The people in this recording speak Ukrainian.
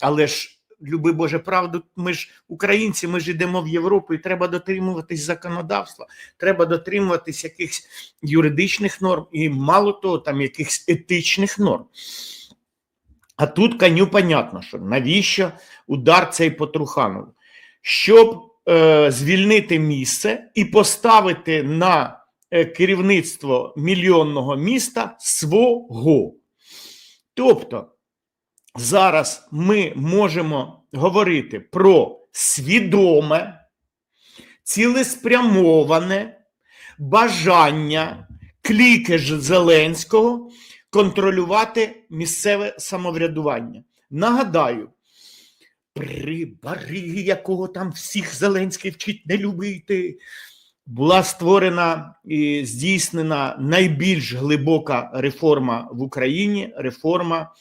але ж. Люби Боже, правду, ми ж українці, ми ж йдемо в Європу, і треба дотримуватись законодавства, треба дотримуватись якихось юридичних норм і мало того, там якихось етичних норм. А тут коню понятно, що навіщо удар цей по Труханову? Щоб е, звільнити місце і поставити на е, керівництво мільйонного міста свого. Тобто зараз ми можемо говорити про свідоме, цілеспрямоване бажання клікеш Зеленського контролювати місцеве самоврядування. Нагадаю, при бари, якого там всіх Зеленський вчить не любити, була створена і здійснена найбільш глибока реформа в Україні реформа